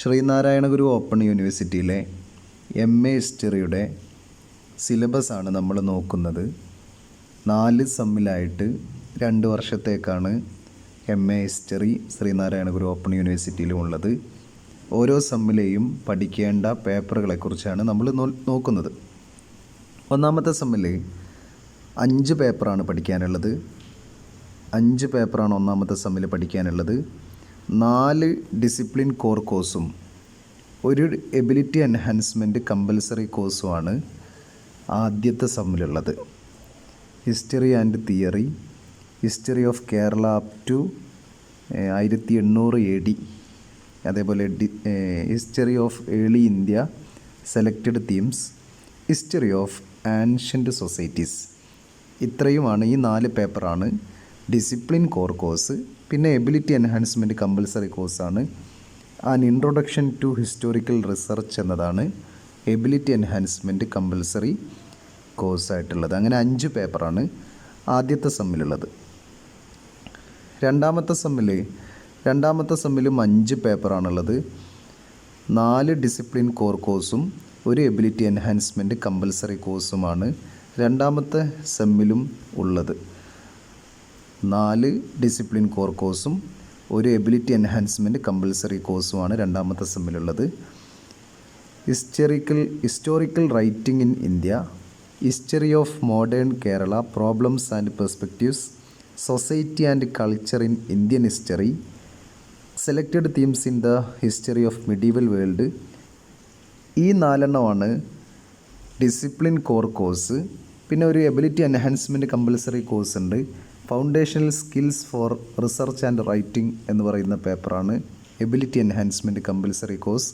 Sreenarayana Guru open യൂണിവേഴ്സിറ്റിയിലെ M A ഹിസ്റ്ററിയുടെ സിലബസാണ് നമ്മൾ നോക്കുന്നത്. നാല് സമ്മിലായിട്ട് രണ്ട് വർഷത്തേക്കാണ് M A history Sreenarayana Guru open യൂണിവേഴ്സിറ്റിയിലും ഉള്ളത്. ഓരോ സമ്മിലെയും പഠിക്കേണ്ട പേപ്പറുകളെക്കുറിച്ചാണ് നമ്മൾ നോക്കുന്നത്. ഒന്നാമത്തെ സമ്മിൽ അഞ്ച് പേപ്പറാണ് പഠിക്കാനുള്ളത്. അഞ്ച് പേപ്പറാണ് ഒന്നാമത്തെ സെമ്മിൽ പഠിക്കാനുള്ളത്. നാല് ഡിസിപ്ലിൻ കോർ കോഴ്സും ഒരു എബിലിറ്റി എൻഹാൻസ്മെന്റ് കമ്പൽസറി കോഴ്സുമാണ് ആദ്യത്തെ സമ്മിലുള്ളത് history and theory history of Kerala up to ആയിരത്തി എണ്ണൂറ് എ ഡി അതേപോലെ the history of early India selected themes history of ancient societies ഇത്രയുമാണ് ഈ നാല് പേപ്പറാണ് ഡിസിപ്ലിൻ കോർ കോഴ്സ് പിന്നെ എബിലിറ്റി എൻഹാൻസ്മെന്റ് കമ്പൽസറി കോഴ്സാണ് an introduction to historical research എന്നതാണ് എബിലിറ്റി എൻഹാൻസ്മെന്റ് കമ്പൽസറി കോഴ്സായിട്ടുള്ളത് അങ്ങനെ അഞ്ച് പേപ്പറാണ് ആദ്യത്തെ സെമ്മിലുള്ളത് രണ്ടാമത്തെ സെമ്മിൽ രണ്ടാമത്തെ സെമ്മിലും അഞ്ച് പേപ്പറാണുള്ളത് നാല് ഡിസിപ്ലിൻ കോർ കോഴ്സും ഒരു എബിലിറ്റി എൻഹാൻസ്മെന്റ് കമ്പൽസറി കോഴ്സുമാണ് രണ്ടാമത്തെ സെമ്മിലും ഉള്ളത്. നാല് ഡിസിപ്ലിൻ കോർ കോഴ്സും ഒരു എബിലിറ്റി എൻഹാൻസ്മെന്റ് കമ്പൽസറി കോഴ്സുമാണ് രണ്ടാമത്തെ സെമ്മിലുള്ളത് historical historical writing in India history of modern Kerala problems and perspectives society and culture in Indian history selected themes in the history of medieval world ഈ നാലെണ്ണമാണ് discipline core course പിന്നെ ഒരു ability enhancement compulsory course ഉണ്ട്. Foundational skills for research and writing എന്ന് പറയുന്ന പേപ്പറാണ്. Ability enhancement compulsory course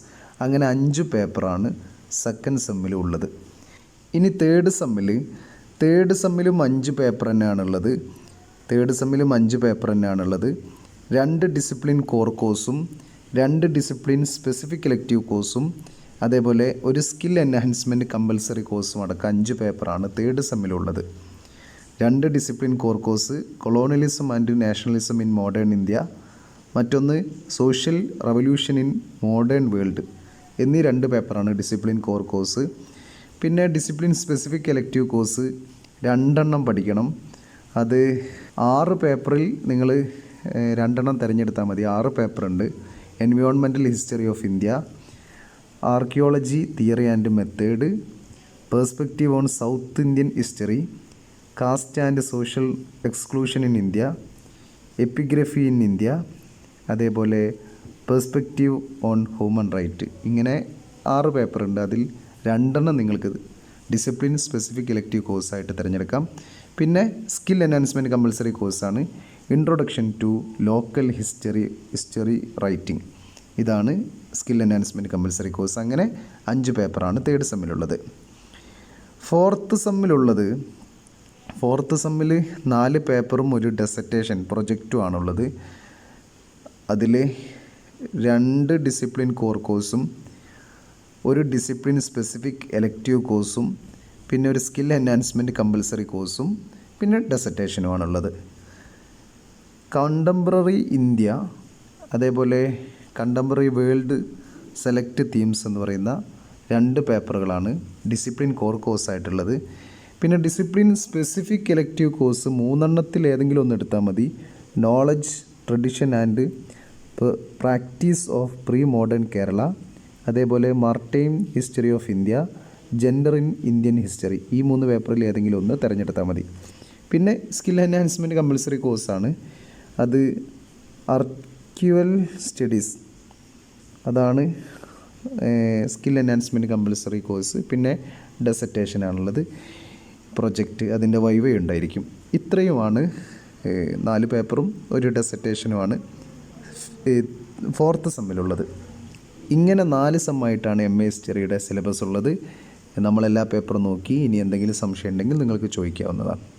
അങ്ങനെ അഞ്ച് പേപ്പറാണ് സെക്കൻഡ് സെമ്മിൽ ഉള്ളത്. ഇനി തേർഡ് സെമ്മിൽ തേർഡ് സെമ്മിലും അഞ്ച് പേപ്പർ തന്നെയാണുള്ളത് തേർഡ് സെമ്മിലും അഞ്ച് പേപ്പർ തന്നെയാണുള്ളത് രണ്ട് ഡിസിപ്ലിൻ കോർ കോഴ്സും രണ്ട് ഡിസിപ്ലിൻ സ്പെസിഫിക് ഇലക്റ്റീവ് കോഴ്സും അതേപോലെ ഒരു സ്കിൽ എൻഹാൻസ്മെന്റ് കമ്പൽസറി കോഴ്സും അടക്കം അഞ്ച് പേപ്പറാണ് തേർഡ് സെമ്മിലുള്ളത് രണ്ട് discipline core course colonialism and nationalism in modern India മറ്റൊന്ന് social revolution in modern world എന്നീ രണ്ട് പേപ്പറാണ് ഡിസിപ്ലിൻ കോർ കോഴ്സ് പിന്നെ ഡിസിപ്ലിൻ സ്പെസിഫിക് എലക്റ്റീവ് കോഴ്സ് രണ്ടെണ്ണം പഠിക്കണം. അത് ആറ് പേപ്പറിൽ നിങ്ങൾ രണ്ടെണ്ണം തിരഞ്ഞെടുത്താൽ മതി. ആറ് പേപ്പറുണ്ട് എൻവയോൺമെന്റൽ history of India archaeology theory and method perspective on South Indian history caste and social exclusion in India epigraphy in India അതേപോലെ പെർസ്പെക്റ്റീവ് ഓൺ ഹ്യൂമൻ റൈറ്റ്. ഇങ്ങനെ ആറ് പേപ്പറുണ്ട്. അതിൽ രണ്ടെണ്ണം നിങ്ങൾക്ക് ഡിസിപ്ലിൻ സ്പെസിഫിക് ഇലക്റ്റീവ് കോഴ്സായിട്ട് തിരഞ്ഞെടുക്കാം. പിന്നെ സ്കിൽ എൻഹാൻസ്മെന്റ് കമ്പൽസറി കോഴ്സാണ്. Introduction to local history history writing. ഇതാണ് സ്കിൽ എൻഹാൻസ്മെന്റ് കമ്പൽസറി കോഴ്സ്. അങ്ങനെ അഞ്ച് പേപ്പറാണ് തേർഡ് സെമ്മിലുള്ളത്. ഫോർത്ത് സെമ്മിലുള്ളത് ഫോർത്ത് സെമ്മിൽ നാല് പേപ്പറും ഒരു ഡെസറ്റേഷൻ പ്രൊജക്റ്റും ആണുള്ളത്. അതിൽ രണ്ട് ഡിസിപ്ലിൻ കോർ കോഴ്സും ഒരു ഡിസിപ്ലിൻ സ്പെസിഫിക് എലക്റ്റീവ് കോഴ്സും പിന്നെ ഒരു സ്കിൽ എൻഹാൻസ്മെന്റ് കമ്പൽസറി കോഴ്സും പിന്നെ ഡെസറ്റേഷനുമാണുള്ളത് കണ്ടംപററി ഇന്ത്യ അതേപോലെ കണ്ടംപററി വേൾഡ് സെലക്ട് തീംസ് എന്ന് പറയുന്ന രണ്ട് പേപ്പറുകളാണ് ഡിസിപ്ലിൻ കോർ കോഴ്സായിട്ടുള്ളത് പിന്നെ ഡിസിപ്ലിൻ സ്പെസിഫിക് ഇലക്റ്റീവ് കോഴ്സ് മൂന്നെണ്ണത്തിൽ ഏതെങ്കിലും ഒന്ന് എടുത്താൽ മതി. Knowledge tradition and practice of pre modern Kerala അതേപോലെ maritime history of India gender in Indian history ഈ മൂന്ന് പേപ്പറിൽ ഏതെങ്കിലും ഒന്ന് തിരഞ്ഞെടുത്താൽ മതി. പിന്നെ സ്കിൽ എൻഹാൻസ്മെന്റ് കമ്പൽസറി കോഴ്സാണ് അത് ആർക്യുവൽ സ്റ്റഡീസ് അതാണ് സ്കിൽ എൻഹാൻസ്മെന്റ് കമ്പൽസറി കോഴ്സ് പിന്നെ ഡെസറ്റേഷനാണുള്ളത് പ്രൊജക്റ്റ് അതിന്റെ വൈവ ഉണ്ടായിരിക്കും. ഇത്രയുമാണ് നാല് പേപ്പറും ഒരു ഡെസറ്റേഷനുമാണ് ഫോർത്ത് സെമ്മിലുള്ളത് ഇങ്ങനെ നാല് സെമ്മായിട്ടാണ് എം എ ഹിസ്റ്ററിയുടെ സിലബസ് ഉള്ളത്. നമ്മളെല്ലാ പേപ്പറും നോക്കി ഇനി എന്തെങ്കിലും സംശയം ഉണ്ടെങ്കിൽ നിങ്ങൾക്ക് ചോദിക്കാവുന്നതാണ്.